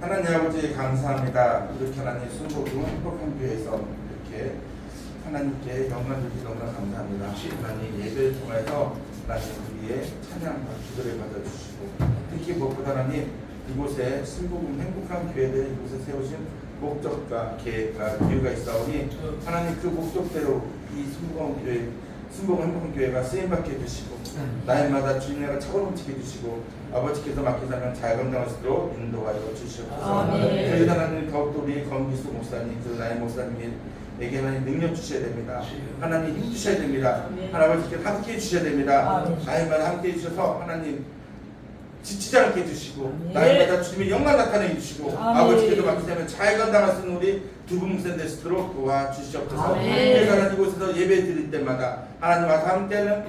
하나님 아버지 감사합니다. 이렇게 하나님 순복음 행복한 교회에서 이렇게 하나님께 영광 주시 너무나 감사합니다. 하나님 예배를 통해서 하나님 우리의 찬양과 기도를 받아주시고 특히 무엇보다 하나님 이곳에 순복음 행복한 교회를 이곳에 세우신 목적과 계획과 이유가 있사오니 하나님 그 목적대로 이 순복음 교회 순복음 행복한 교회가 쓰임받게 해주시고 날마다 주님과 차고 넘치게 해주시고 아버지께서 맡기사면 잘 감당할 수 있도록 인도하여 주시옵소서. 저희 하나님 더욱더 우리 건기수 목사님 그 나의 목사님에게 하나님 능력 주셔야 됩니다 하나님 힘 주셔야 됩니다. 하나님께서 함께 해주셔야 됩니다. 날마다 함께 해주셔서 하나님 지치지 않게 해주시고. 날마다 주님의 영광 나타내 주시고 아멘. 아버지께서 맡기사면 잘 있는 우리 두 분 목사님 되시도록 도와주시옵소서. 그래서 하나님 이곳에서 예배 드릴 때마다 하나님 와서 함께하는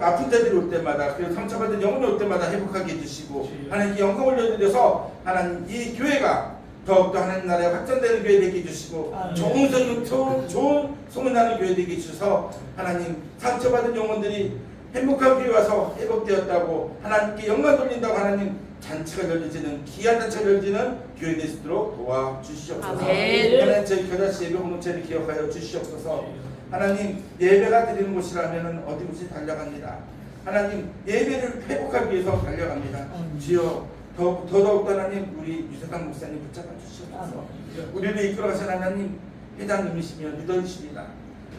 아픈 자들이 올 때마다 그리고 상처받은 영혼이 올 때마다 회복하게 해주시고 하나님께 영광 올려드려서 하나님 이 교회가 더욱더 하나님 나라에 확장되는 교회 되게 해주시고. 좋은 성 좋은, 좋은 소문나는 교회 되게 해주셔서 하나님 상처받은 영혼들이 행복한 교회 와서 회복되었다고 하나님께 영광 돌린다고 하나님 잔치가 열리지는 귀한 잔치가 열리는 교회 되시도록 도와주시옵소서 아멘. 하나님 저희 교다시 예배 공동체를 기억하여 주시옵소서 하나님 예배가 드리는 곳이라면 어디 곳이 달려갑니다. 하나님 예배를 회복하기 위해서 달려갑니다. 주여 더, 더더욱 하나님 우리 유세상 목사님 붙잡아 주시옵소서. 우리를 이끌어가신 하나님 회장님이시며 리더이십니다.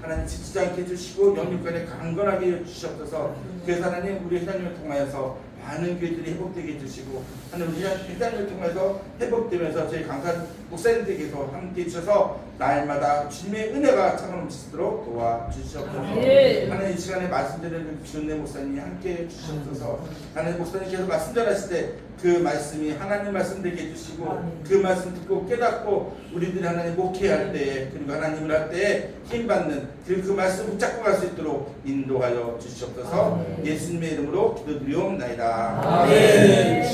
하나님 지치지 않게 해주시고 영육간에 강건하게 해주시옵소서. 그래서 하나님 우리 회장님을 통하여서 많은 교회들이 회복되게 해주시고 하나님 우리 회장님을 통해서 회복되면서 저희 강사 목사님들께서 함께 해주셔서 날마다 주님의 은혜가 차고 넘치도록 도와주시옵소서. 아멘. 하나님 이 시간에 말씀드리는 주은혜 목사님이 함께 해주시옵소서. 하나님 목사님께서 말씀 전하실 때 그 말씀이 하나님 말씀 되게 해주시고 아멘. 그 말씀 듣고 깨닫고 우리들이 하나님 목회할 때에 그리고 하나님을 할 때에 힘 받는 그리고 그 말씀 붙잡고 갈 수 있도록 인도하여 주시옵소서. 아멘. 예수님의 이름으로 기도드리옵나이다. Amen.